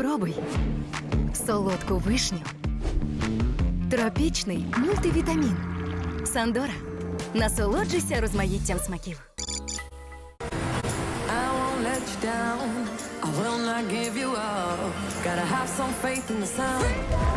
Спробуй солодку вишню. Тропічний мультивітамін. Сандора. Насолоджуйся розмаїттям смаків. Down. I will not give you up. Gotta have some faith in the sound.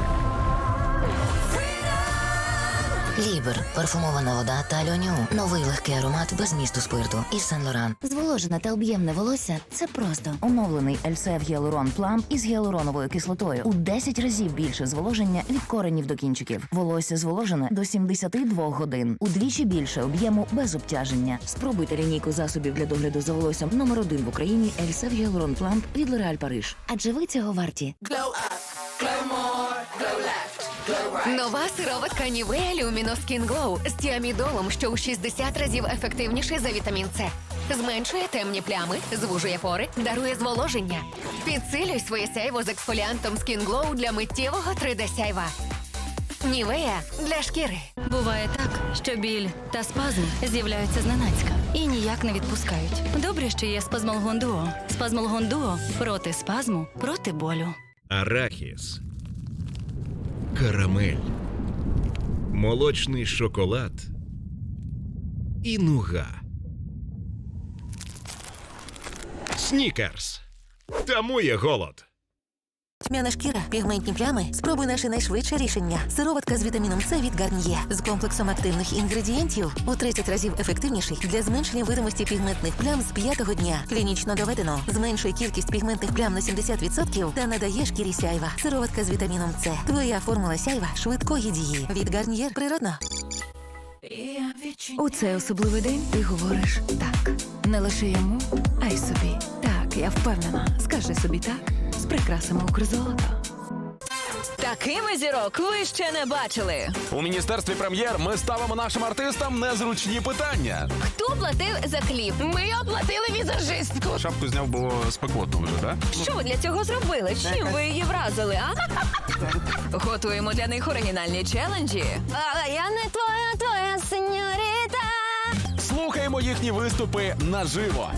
Лібер, парфумована вода та льоню. Новий легкий аромат без місту спирту із Сен Лоран. Зволожене та об'ємне волосся це просто оновлений Ельсев Гіалурон Плам із гіалуроновою кислотою. У 10 разів більше зволоження від коренів до кінчиків. Волосся зволожене до 72 годин. Удвічі більше об'єму без обтяження. Спробуйте лінійку засобів для догляду за волоссям номер один в Україні Ельсев Гіалурон Плам від L'Oréal Париж. Адже ви цього варті. Нова сироватка Нівея Люміно Skin Glow з тіамідолом, що у 60 разів ефективніший за вітамін С. Зменшує темні плями, звужує пори, дарує зволоження. Підсилюй своє сяйво з ексфоліантом Skin Glow для миттєвого 3D сяйва. Нівея для шкіри. Буває так, що біль та спазм з'являються зненацька і ніяк не відпускають. Добре, що є спазмолгон дуо. Спазмолгон дуо проти спазму, проти болю. арахіс, карамель, молочний шоколад і нуга. Снікерс. Тому є голод. Тьмяна шкіра, пігментні плями. Спробуй наше найшвидше рішення. Сироватка з вітаміном С від Гарніє з комплексом активних інгредієнтів у 30 разів ефективніший для зменшення видимості пігментних плям з п'ятого дня. Клінічно доведено. Зменшує кількість пігментних плям на 70% та надає шкірі сяйва. Сироватка з вітаміном С. Твоя формула сяйва швидкої дії. Від Гарнієр природно. У цей особливий день ти говориш так. Не лише йому, а й собі. Так, я впевнена. Скажи собі так з прикрасами Укрзолото. Такими зірок ви ще не бачили. У міністерстві прем'єр ми ставимо нашим артистам незручні питання. Хто платив за кліп? Ми оплатили візажистку. Шапку зняв, бо спекотно вже, так? Що ви для цього зробили? Чим ви її вразили, а? Готуємо для них оригінальні челенджі. А я не твоя, твоя сеньоріта. Слухаємо їхні виступи наживо.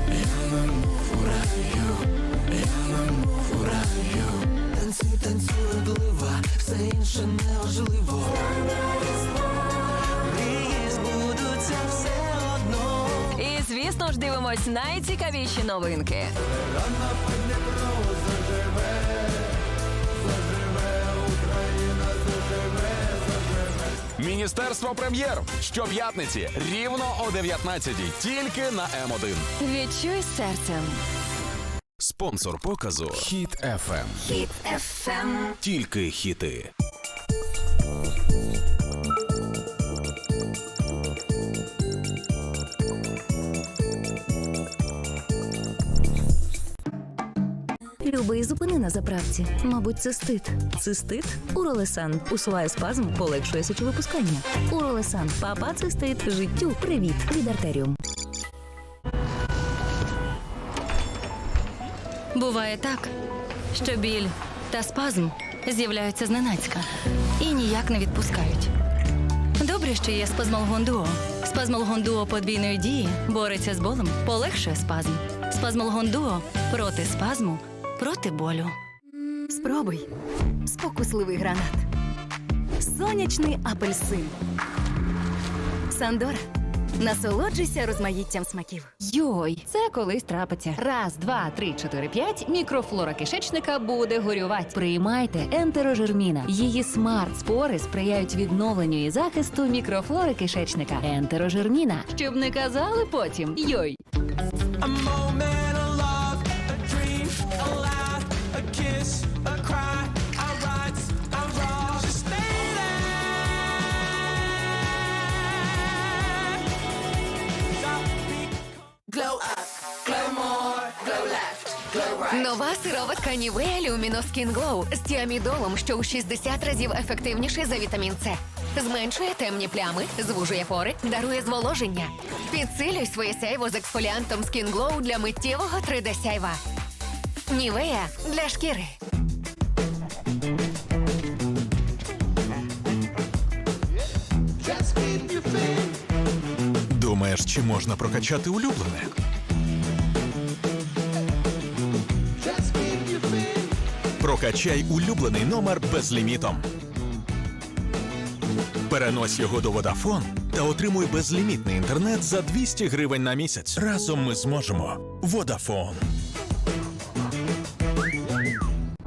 І звісно ж дивимось найцікавіші новинки. Міністерство прем'єр щоп'ятниці рівно о 19 тільки на М1. Відчуй серцем. Спонсор показу Хіт FM. Хіт FM. Тільки хіти. Любий зупини на заправці. Мабуть, цистит. Цистит? Уролесан. Усуває спазм, полегшує сечовипускання. Уролесан. Папа цистит. Життю. Привіт. Від артеріум. Буває так, що біль та спазм з'являються зненацька і ніяк не відпускають. Добре, що є спазмолгон дуо. Спазмолгон дуо подвійної дії бореться з болем, полегшує спазм. Спазмолгон дуо проти спазму, проти болю. Спробуй. Спокусливий гранат. Сонячний апельсин. Сандора. Насолоджуйся розмаїттям смаків. Йой, це колись трапиться. Раз, два, три, чотири, п'ять. Мікрофлора кишечника буде горювати. Приймайте ентерожерміна. Її смарт-спори сприяють відновленню і захисту мікрофлори кишечника. Ентерожерміна. Щоб не казали потім. Йой. Glow up, glow more, glow left, glow right. Нова сироватка Нівея Люміно Skin Glow з тіамідолом, що у 60 разів ефективніший за вітамін С. Зменшує темні плями, звужує пори, дарує зволоження. Підсилюй своє сяйво з ексфоліантом Skin Glow для миттєвого 3D сяйва. Нівея для шкіри. Думаєш, чи можна прокачати улюблене? Прокачай улюблений номер безлімітом. Перенось його до Vodafone та отримуй безлімітний інтернет за 200 гривень на місяць. Разом ми зможемо. Vodafone.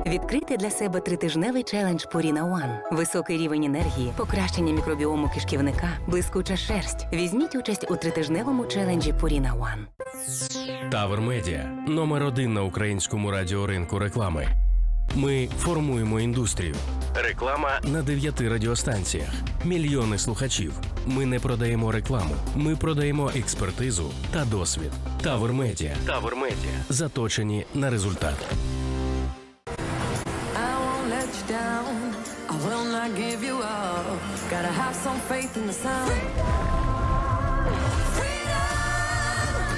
Відкрити для себе тритижневий челендж Purina One. Високий рівень енергії, покращення мікробіому кишківника, блискуча шерсть. Візьміть участь у тритижневому челенджі Purina One. Тавер Медіа номер один на українському радіоринку реклами. Ми формуємо індустрію. Реклама на дев'яти радіостанціях. Мільйони слухачів. Ми не продаємо рекламу. Ми продаємо експертизу та досвід. Тавер Медіа. Тавер Медіа. Заточені на результат. Some faith in the sound.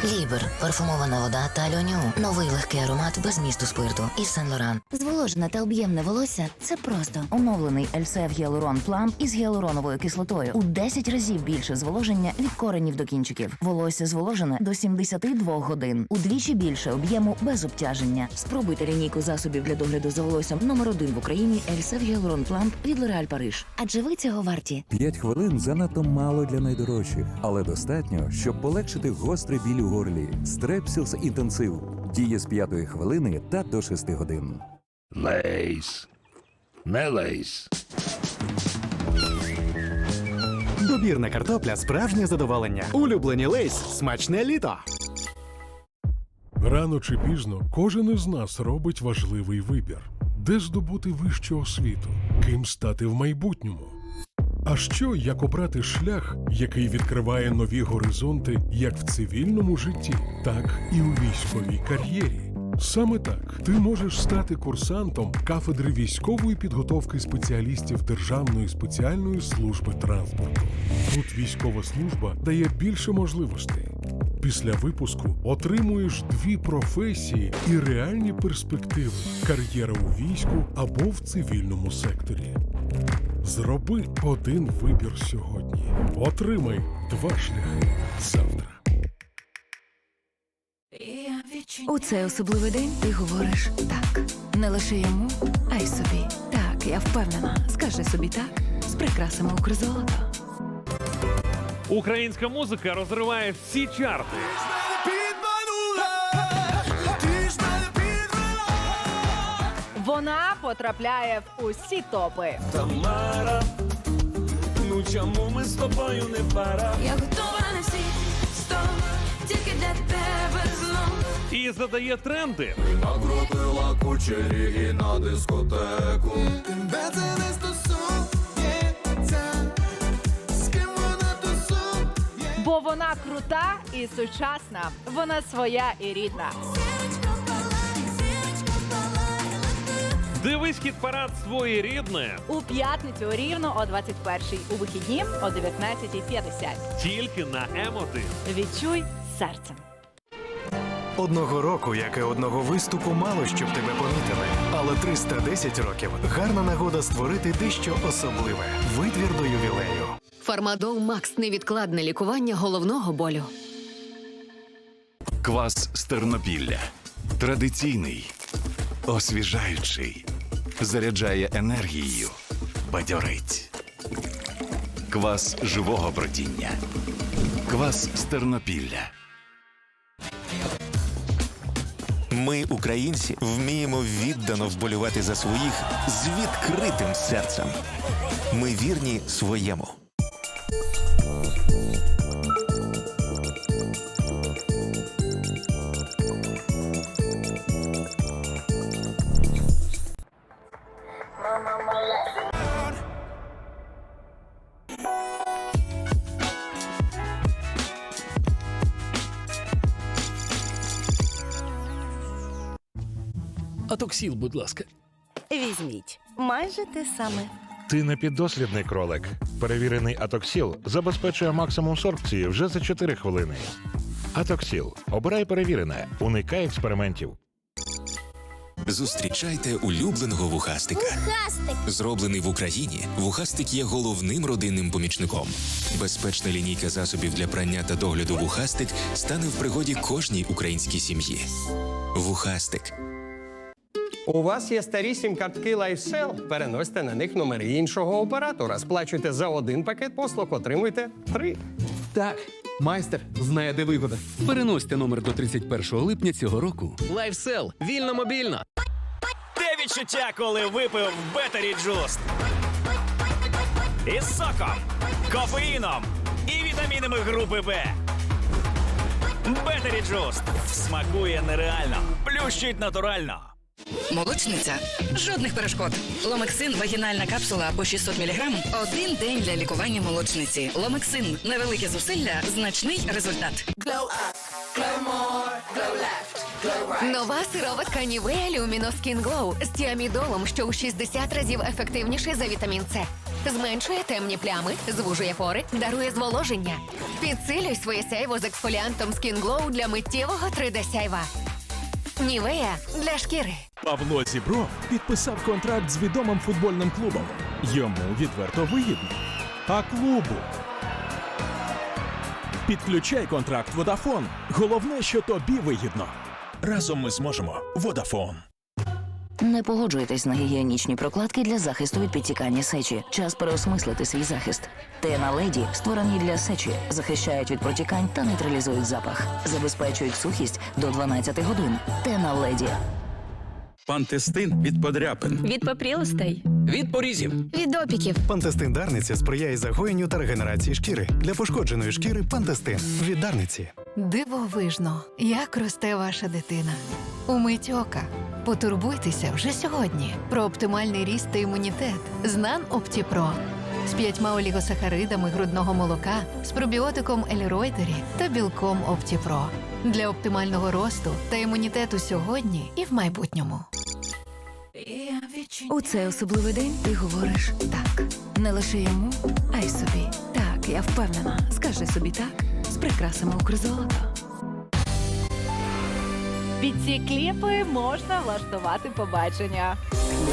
Лібер, парфумована вода та Льоню. Новий легкий аромат без місту спирту із Сен Лоран. Зволожене та об'ємне волосся це просто оновлений Ельсев Гіалурон Плам із гіалуроновою кислотою. У 10 разів більше зволоження від коренів до кінчиків. Волосся зволожене до 72 годин. Удвічі більше об'єму без обтяження. Спробуйте лінійку засобів для догляду за волоссям номер один в Україні Ельсев Гіалурон Плам від L'Oréal Париж. Адже ви цього варті. П'ять хвилин занадто мало для найдорожчих, але достатньо, щоб полегшити гострий біль у горлі. Стрепсілс інтенсив діє з п'ятої хвилини та до шести годин. Лейс. Не лейс. Добірна картопля справжнє задоволення. Улюблені лейс смачне літо. Рано чи пізно кожен із нас робить важливий вибір, де здобути вищу освіту, ким стати в майбутньому. А що як обрати шлях, який відкриває нові горизонти як в цивільному житті, так і у військовій кар'єрі? Саме так ти можеш стати курсантом кафедри військової підготовки спеціалістів Державної спеціальної служби транспорту. Тут військова служба дає більше можливостей. Після випуску отримуєш дві професії і реальні перспективи кар'єра у війську або в цивільному секторі. Зроби один вибір сьогодні. Отримай два шляхи завтра. У цей особливий день ти говориш так. Не лише йому, а й собі. Так, я впевнена. Скажи собі так з прикрасами Укрзолото. Українська музика розриває всі чарти. Вона потрапляє в усі топи. Тамара, ну чому ми з тобою не пара? Я готова на всі сто, тільки для тебе знов. І задає тренди. Накрутила кучері і на дискотеку. Тебе це не стосується, з ким вона тусує. Бо вона крута і сучасна. Вона своя і рідна. Дивись хіт парад своє рідне У п'ятницю рівно о 21-й, у вихідні о 19.50. тільки на М1. Відчуй серцем. Одного року, як і одного виступу, мало щоб тебе помітили. Але 310 років гарна нагода створити дещо особливе. Витвір до ювілею. Фармадол Макс невідкладне лікування головного болю. Квас з Тернопілля. Традиційний, освіжаючий, заряджає енергією, бадьорить. Квас живого бродіння. Квас з Тернопілля. Ми, українці, вміємо віддано вболівати за своїх з відкритим серцем. Ми вірні своєму. Атоксіл, будь ласка. Візьміть майже те саме. Ти не піддослідний кролик. Перевірений Атоксіл забезпечує максимум сорбції вже за 4 хвилини. Атоксіл. Обирай перевірене. Уникай експериментів. Зустрічайте улюбленого вухастика. Вухастик. Зроблений в Україні, вухастик є головним родинним помічником. Безпечна лінійка засобів для прання та догляду вухастик стане в пригоді кожній українській сім'ї. Вухастик У вас є старі сім-картки LifeSell? Переносьте на них номери іншого оператора. Сплачуйте за один пакет послуг, отримуйте три. Так, майстер знає, де вигода. Переносьте номер до 31 липня цього року. Лайфсел. Вільно мобільно. Де відчуття, коли випив Бетері Джуст? Із соком, кофеїном і вітамінами групи Б. Бетері Джуст. Смакує нереально. Плющить натурально. Молочниця. Жодних перешкод. Ломексин вагінальна капсула по 600 мг. Один день для лікування молочниці. Ломексин. Невелике зусилля, значний результат. Нова сироватка Нівея Luminous Glow з тіамідолом, що у 60 разів ефективніше за вітамін С. Зменшує темні плями, звужує пори, дарує зволоження. Підсилюй своє сяйво з ексфоліантом Skin Glow для миттєвого 3D сяйва. Нівея для шкіри. Павло Зібро підписав контракт з відомим футбольним клубом. Йому відверто вигідно. А клубу. Підключай контракт Водафон. Головне, що тобі вигідно. Разом ми зможемо. Водафон. Не погоджуйтесь на гігієнічні прокладки для захисту від підтікання сечі. Час переосмислити свій захист. Тена леді створені для сечі, захищають від протікань та нейтралізують запах, забезпечують сухість до 12 годин. Тена леді. Пантестин від подряпин. Від попрілостей. Від порізів. Від опіків. Пантестин Дарниця сприяє загоєнню та регенерації шкіри. Для пошкодженої шкіри пантестин від Дарниці. Дивовижно, як росте ваша дитина. Умить ока. Потурбуйтеся вже сьогодні про оптимальний ріст та імунітет з Нан Оптіпро. З п'ятьма олігосахаридами грудного молока, з пробіотиком Еліройтері та білком Оптіпро. Для оптимального росту та імунітету сьогодні і в майбутньому. У цей особливий день ти говориш так. Не лише йому, а й собі. Так, я впевнена. Скажи собі так з прикрасами Укрзолото. Під ці кліпи можна влаштувати побачення.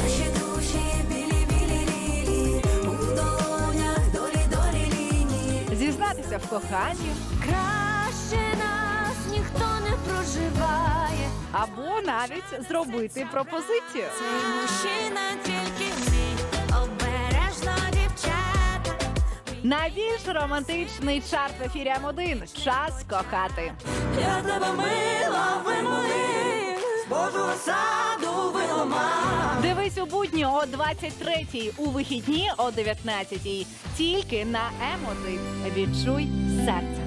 Наші душі білі білілі у долах дорідорілі. Зізнатися в коханні. Краще нас ніхто не проживає. Або навіть зробити пропозицію. Цей мужчина тільки Найбільш романтичний чарт в ефірі М1. Час кохати. Я тебе мила вимолив, з Божого саду вилома. Дивись у будні о 23-й, у вихідні о 19-й. Тільки на М1. Відчуй серце.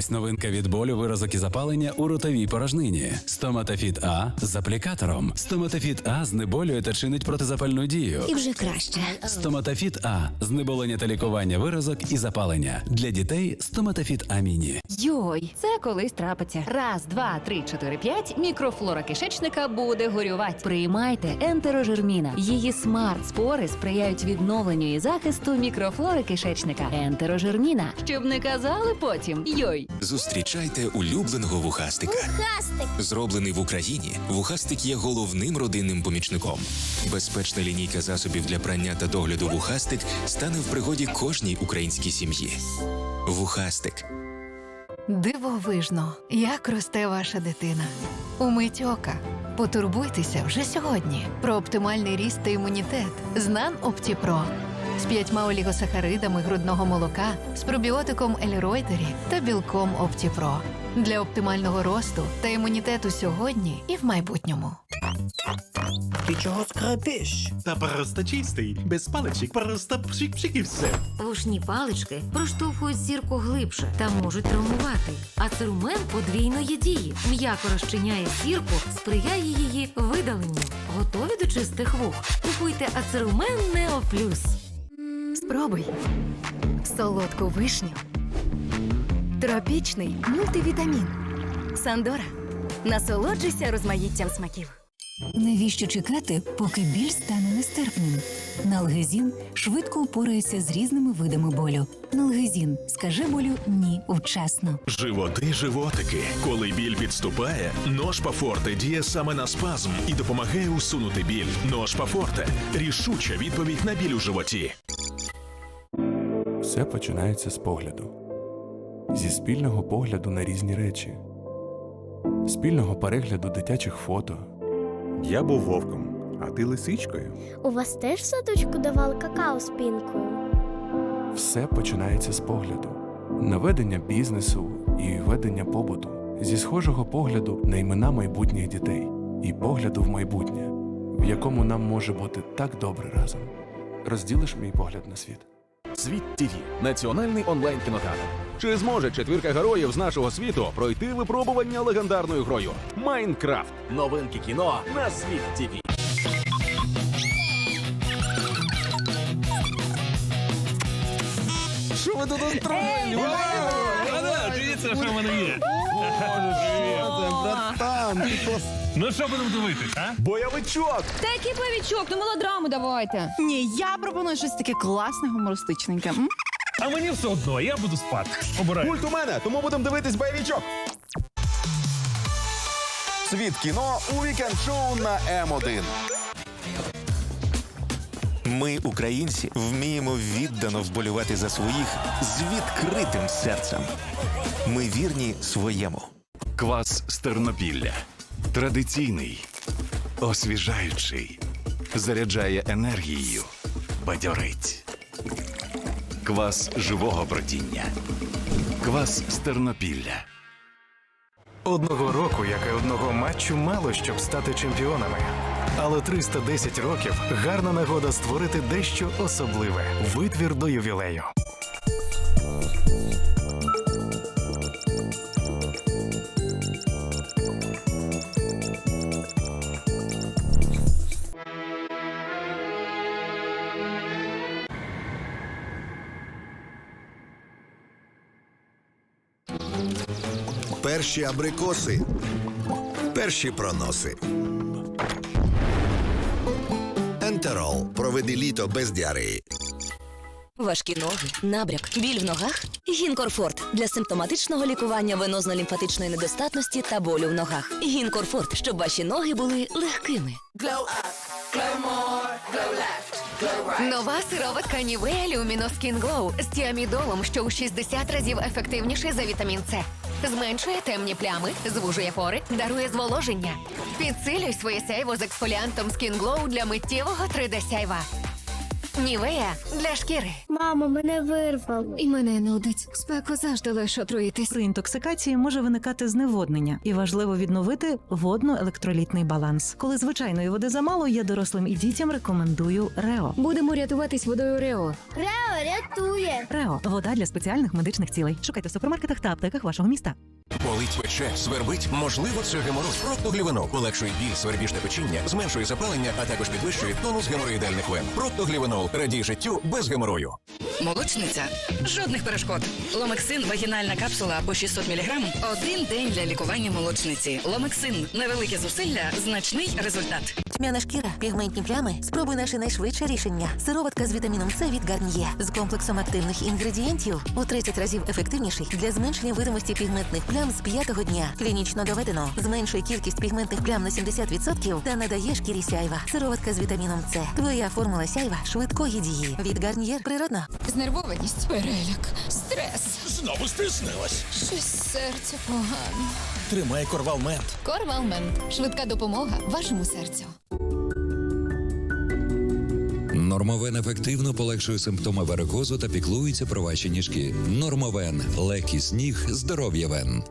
Ось новинка від болю, виразок і запалення у ротовій порожнині. Стоматофіт А з аплікатором. Стоматофіт А знеболює та чинить протизапальну дію. І вже краще. Стоматофіт А знеболення та лікування виразок і запалення. Для дітей стоматофіт А міні. Йой, це колись трапиться. Раз, два, три, чотири, п'ять. Мікрофлора кишечника буде горювати. Приймайте ентерожерміна. Її смарт-спори сприяють відновленню і захисту мікрофлори кишечника. Ентерожерміна. Щоб не казали потім. Йой. Зустрічайте улюбленого вухастика. Вухастик. Зроблений в Україні, вухастик є головним родинним помічником. Безпечна лінійка засобів для прання та догляду вухастик стане в пригоді кожній українській сім'ї. Вухастик. Дивовижно, як росте ваша дитина. Умить ока. Потурбуйтеся вже сьогодні про оптимальний ріст та імунітет з Нан Оптіпро. З п'ятьма олігосахаридами грудного молока, з пробіотиком Еліройтері та білком Оптіпро. Для оптимального росту та імунітету сьогодні і в майбутньому. Ти чого скрипиш? Та просто чистий, без паличок, просто пшик-пшик і все. Вушні палички проштовхують сірку глибше та можуть травмувати. А церумен подвійної дії м'яко розчиняє сірку, сприяє її видаленню. Готові до чистих вух? Купуйте ацерумен Нео Плюс. Спробуй солодку вишню. Тропічний мультивітамін. Сандора. Насолоджуйся розмаїттям смаків. Навіщо чекати, поки біль стане нестерпним? Налгезін швидко упорається з різними видами болю. Налгезін скаже болю ні вчасно. Животи, животики. Коли біль підступає, ножпа форте діє саме на спазм і допомагає усунути біль. Ножпа форте рішуча відповідь на біль у животі. Все починається з погляду, зі спільного погляду на різні речі, спільного перегляду дитячих фото. Я був вовком, а ти лисичкою. У вас теж в садочку давали какао з пінкою? Все починається з погляду, наведення бізнесу і ведення побуту, зі схожого погляду на імена майбутніх дітей і погляду в майбутнє, в якому нам може бути так добре разом. Розділиш мій погляд на світ. Світ ТВ – національний онлайн кінотеатр. Чи зможе четвірка героїв з нашого світу пройти випробування легендарною грою Майнкрафт? Новинки кіно на світ ТВ. Що ви тут устроїли? Дивіться, що в мене є. Братан, ти клас. Ну що будемо дивитись, а? Бойовичок! Та який повічок, ну мелодраму давайте. Ні, я пропоную щось таке класне, гумористичненьке. М? А мені все одно, я буду спати. Обирай. Пульт у мене, тому будемо дивитись бойовичок. Світ кіно у вікенд шоу на М1. Ми, українці, вміємо віддано вболювати за своїх з відкритим серцем. Ми вірні своєму. Квас з Тернопілля. Традиційний, освіжаючий, заряджає енергією, бадьорить. Квас живого бродіння. Квас з Тернопілля. Одного року, як і одного матчу, мало щоб стати чемпіонами. Але 310 років гарна нагода створити дещо особливе витвір до ювілею. Перші абрикоси. Перші проноси. Ентерол. Проведи літо без діареї. Важкі ноги, набряк, біль в ногах. Гінкорфорт для симптоматичного лікування венозно-лімфатичної недостатності та болю в ногах. Гінкорфорт, щоб ваші ноги були легкими. Нова сироватка Нівея Люміноскін Глоу з тіамідолом, що у 60 разів ефективніший за вітамін С. Зменшує темні плями, звужує пори, дарує зволоження. Підсилюй своє сяйво з ексфоліантом Skin Glow для миттєвого 3D сяйва. Нівея для шкіри. Мамо, мене вирвало. І мене нудить. Спеку завжди лише отруїтись. При інтоксикації може виникати зневоднення, і важливо відновити водно-електролітний баланс. Коли звичайної води замало, я дорослим і дітям рекомендую Рео. Будемо рятуватись водою Рео. Рео рятує. Рео вода для спеціальних медичних цілей. Шукайте в супермаркетах та аптеках вашого міста. Болить, пече, свербить, можливо, це геморроз. Проктоглівенол полегшує біль, свербіжне печіння, зменшує запалення, а також підвищує тонус геморроїдальних вен. Проктоглівенол радій життю без геморою. Молочниця. Жодних перешкод. Ломексин вагінальна капсула по 600 мг. Один день для лікування молочниці. Ломексин невелике зусилля, значний результат. Тьмяна шкіра, пігментні плями. Спробуй наше найшвидше рішення. Сироватка з вітаміном С від Гарніє з комплексом активних інгредієнтів у 30 разів ефективніший для зменшення видимості пігментних плям з п'ятого дня. Клінічно доведено. Зменшує кількість пігментних плям на 70% та надає шкірі сяйва. Сироватка з вітаміном С. Твоя формула сяйва швидкої дії. Від Гарніє природно. Знервованість, переляк, стрес. Знову стиснилась. Щось серце погано. Тримай корвалмент. Корвалмент. Швидка допомога вашому серцю. Нормовен ефективно полегшує симптоми варикозу та піклується про ваші ніжки. Нормовен легкість ніг, здоров'я вен.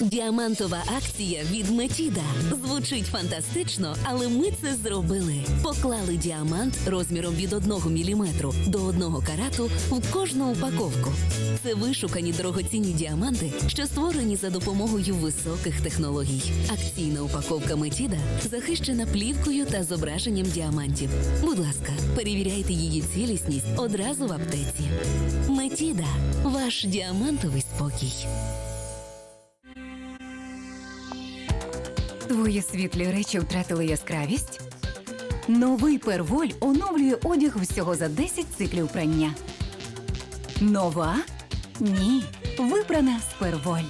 Діамантова акція від Метіда. Звучить фантастично, але ми це зробили. Поклали діамант розміром від 1 мм до 1 карату в кожну упаковку. Це вишукані дорогоцінні діаманти, що створені за допомогою високих технологій. Акційна упаковка Метіда захищена плівкою та зображенням діамантів. Будь ласка, перевіряйте її цілісність одразу в аптеці. Метіда ваш діамантовий спокій. Твої світлі речі втратили яскравість? Новий перволь оновлює одяг всього за 10 циклів прання. Нова? Ні. Випрана з перволь.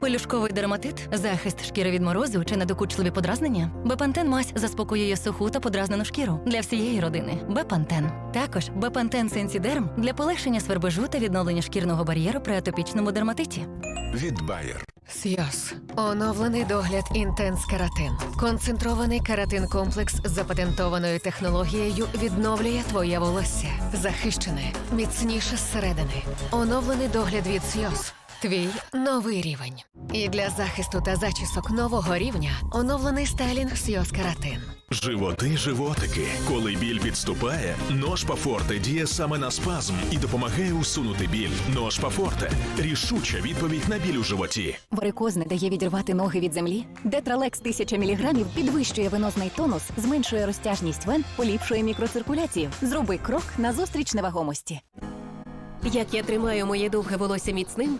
Пелюшковий дерматит, захист шкіри від морозу чи недокучливі подразнення. Бепантен мазь заспокоює суху та подразнену шкіру для всієї родини. Бепантен. Також Бепантен Сенсідерм для полегшення свербежу та відновлення шкірного бар'єру при атопічному дерматиті. Від Bayer. Сйоз. Оновлений догляд Інтенс Каратин. Концентрований каратин комплекс з запатентованою технологією відновлює твоє волосся. Захищене, міцніше зсередини. Оновлений догляд від Сйоз. Твій новий рівень. І для захисту та зачісок нового рівня оновлений стайлінг Сйоз Каратин. Животи, животики. Коли біль підступає, ножпа Форте діє саме на спазм і допомагає усунути біль. Ножпа Форте рішуча відповідь на біль у животі. Варикоз не дає відірвати ноги від землі. Детралекс 1000 мг підвищує венозний тонус, зменшує розтяжність вен, поліпшує мікроциркуляцію. Зроби крок назустріч невагомості. Як я тримаю моє довге волосся міцним?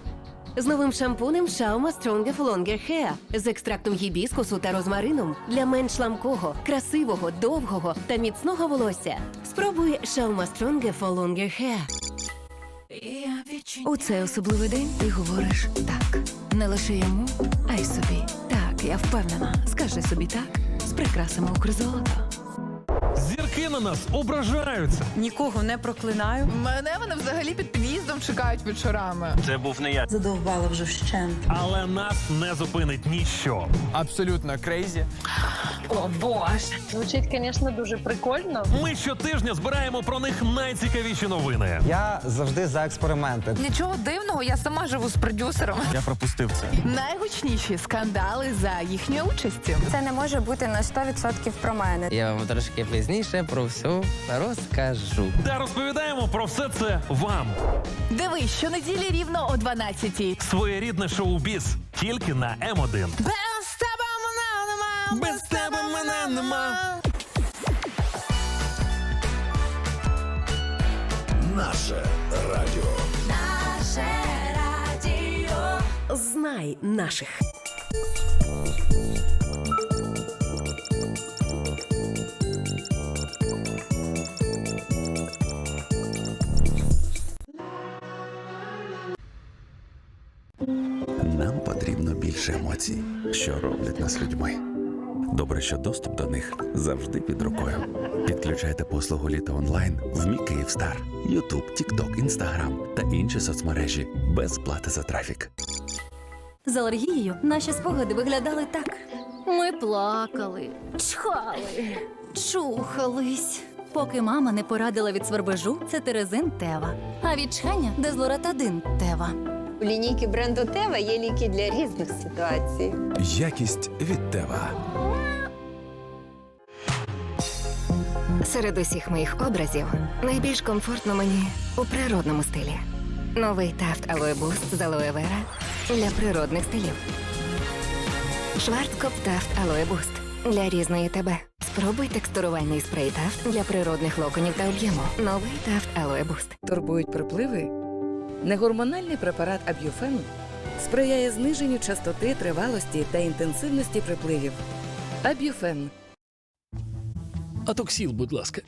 З новим шампунем Shauma Stronger for Longer Hair з екстрактом гібіскусу та розмарином для менш ламкого, красивого, довгого та міцного волосся. Спробуй Shauma Stronger for Longer Hair. У цей особливий день ти говориш так. Не лише йому, а й собі. Так, я впевнена. Скажи собі так з прикрасами Укрзолото. На нас ображаються. Нікого не проклинаю. Мене вони взагалі під під'їздом чекають вечорами. Це був не я. Задовбала вже вщент. Але нас не зупинить ніщо. Абсолютно крейзі. О боже. Звучить, звісно, дуже прикольно. Ми щотижня збираємо про них найцікавіші новини. Я завжди за експерименти. Нічого дивного, я сама живу з продюсером. Я пропустив це. Найгучніші скандали за їхньою участю. Це не може бути на 100% про мене. Я вам трошки пізніше про все розкажу. Та розповідаємо про все це вам. Дивись, щонеділі рівно о 12-й. Своєрідне шоу-біз тільки на М1. Без тебе мене нема! Без тебе мене нема. Наше радіо. Наше радіо. Знай наших. Нам потрібно більше емоцій, що роблять нас людьми. Добре, що доступ до них завжди під рукою. Підключайте послугу літо онлайн в Мі Київстар, Ютуб, Тікток, Інстаграм та інші соцмережі без плати за трафік. З алергією наші спогади виглядали так. Ми плакали, чхали, чухались. Поки мама не порадила від свербежу, це терезин Тева. А від чхання дезлоратадин Тева. У лінійки бренду Тева є ліки для різних ситуацій. Якість від Тева. Серед усіх моїх образів найбільш комфортно мені у природному стилі. Новий тафт Boost з алоe вера для природних стилів. Шварцкоп тафт Boost для різної тебе. Спробуй текстурувальний спрей тафт для природних локонів та об'єму. Новий тафт Boost. Турбують припливи? Негормональний препарат Аб'юфен сприяє зниженню частоти, тривалості та інтенсивності припливів. Аб'юфен. Атоксіл, будь ласка.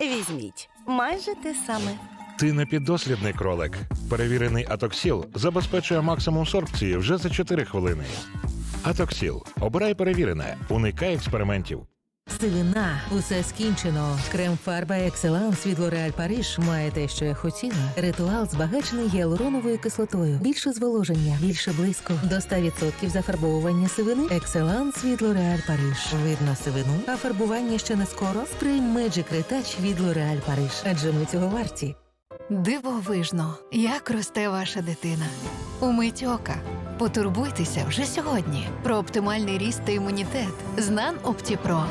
Візьміть майже те саме. Ти не піддослідний кролик. Перевірений Атоксіл забезпечує максимум сорбції вже за 4 хвилини. Атоксіл. Обирай перевірене. Уникай експериментів. Сивина, усе скінчено. Крем фарба Екселанс від L'Oréal Париж має те, що я хотіла. Ритуал збагачений гіалуроновою кислотою. Більше зволоження, більше блиску. До 100% зафарбовування сивини. Екселанс від L'Oréal Париж. Видно сивину, а фарбування ще не скоро. Спрей Magic Retouch від L'Oréal Париж. Адже ми цього варті. Дивовижно, як росте ваша дитина. Умить ока. Потурбуйтеся вже сьогодні про оптимальний ріст та імунітет з Нан Оптіпро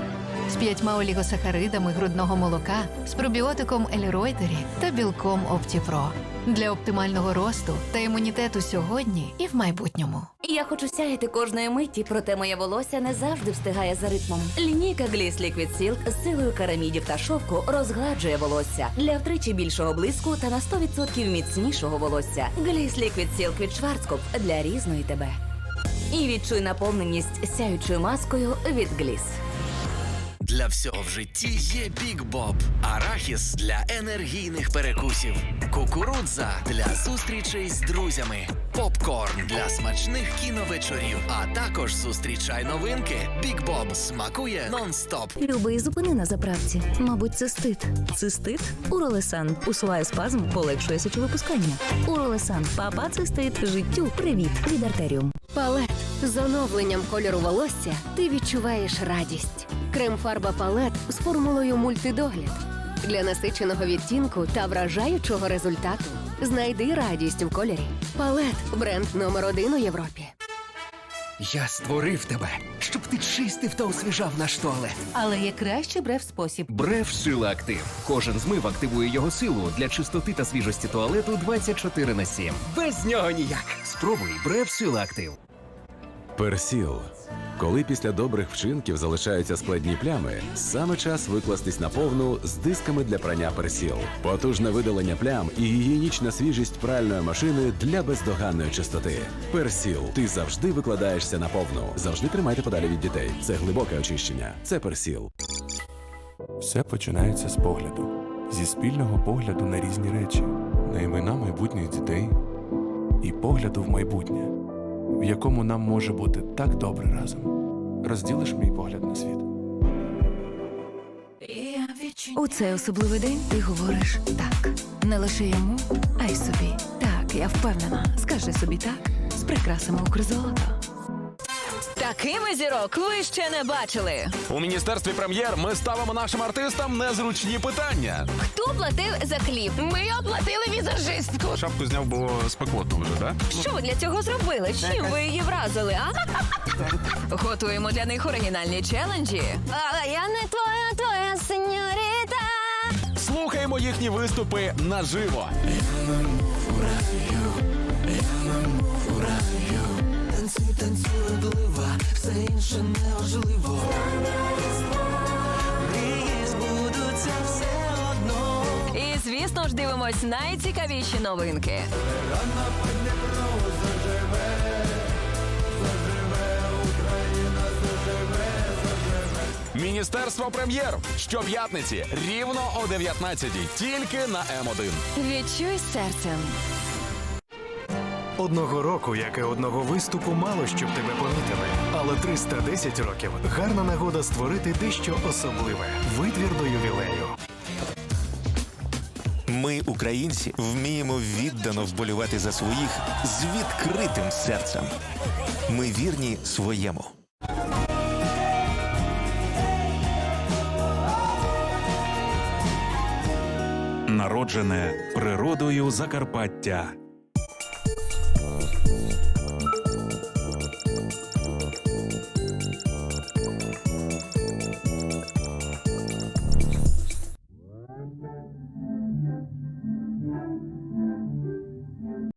з п'ятьма олігосахаридами грудного молока, з пробіотиком Еліройтері та білком Оптіпро для оптимального росту та імунітету сьогодні і в майбутньому. Я хочу сяяти кожної миті, проте моє волосся не завжди встигає за ритмом. Лінійка Gliss Liquid Silk з силою карамідів та шовку розгладжує волосся для втричі більшого блиску та на 100% міцнішого волосся. Gliss Liquid Silk від Schwarzkopf для різної тебе. І відчуй наповненість сяючою маскою від Gliss. Для всього в житті є Бік Боб. Арахіс для енергійних перекусів. Кукурудза для зустрічей з друзями. Попкорн для смачних кіновечорів. А також зустрічай новинки. Бік Боб смакує нон-стоп. Любий зупини на заправці. Мабуть, цистит. Цистит? Уролесан. Усуває спазм, полегшує сечовипускання. Уролесан. Папа цистит. Життю. Привіт. Від артеріум. Палет з оновленням кольору волосся ти відчуваєш радість. Крем-фарба палет з формулою мультидогляд для насиченого відтінку та вражаючого результату. Знайди радість в кольорі. Палет бренд номер один у Європі. Я створив тебе, щоб ти чистив та освіжав наш туалет. Але є кращий брев спосіб. Бреф Сила Актив. Кожен змив активує його силу для чистоти та свіжості туалету 24 на 7. Без нього ніяк. Спробуй Бреф Сила Актив. Персіл. Коли після добрих вчинків залишаються складні плями, саме час викластись на повну з дисками для прання персіл. Потужне видалення плям і гігієнічна свіжість пральної машини для бездоганної чистоти. Персіл. Ти завжди викладаєшся на повну. Завжди тримайте подалі від дітей. Це глибоке очищення. Це персіл. Все починається з погляду, зі спільного погляду на різні речі, на імена майбутніх дітей і погляду в майбутнє, в якому нам може бути так добре разом. Розділиш мій погляд на світ. У цей особливий день ти говориш так. Не лише йому, а й собі. Так, я впевнена. Скажи собі так з прикрасами Укрзолото. Такими зірок ви ще не бачили. У міністерстві прем'єр ми ставимо нашим артистам незручні питання. Хто платив за кліп? Ми оплатили візажистку. Шапку зняв, бо спекотно вже, так? Що ви для цього зробили? Чим ви її вразили? А готуємо для них оригінальні челенджі. Але я не твоя, твоя сеньоріта. Слухаємо їхні виступи наживо. Все інше неважливо. Мрії збудуться все одно. І звісно ж дивимось найцікавіші новинки. Міністерство прем'єр щоп'ятниці рівно о 19 тільки на М1. Відчуй серцем. Одного року, як і одного виступу, мало щоб тебе помітили. Але 310 років гарна нагода створити дещо особливе витвір до ювілею. Ми, українці, вміємо віддано вболювати за своїх з відкритим серцем. Ми вірні своєму. Народжене природою Закарпаття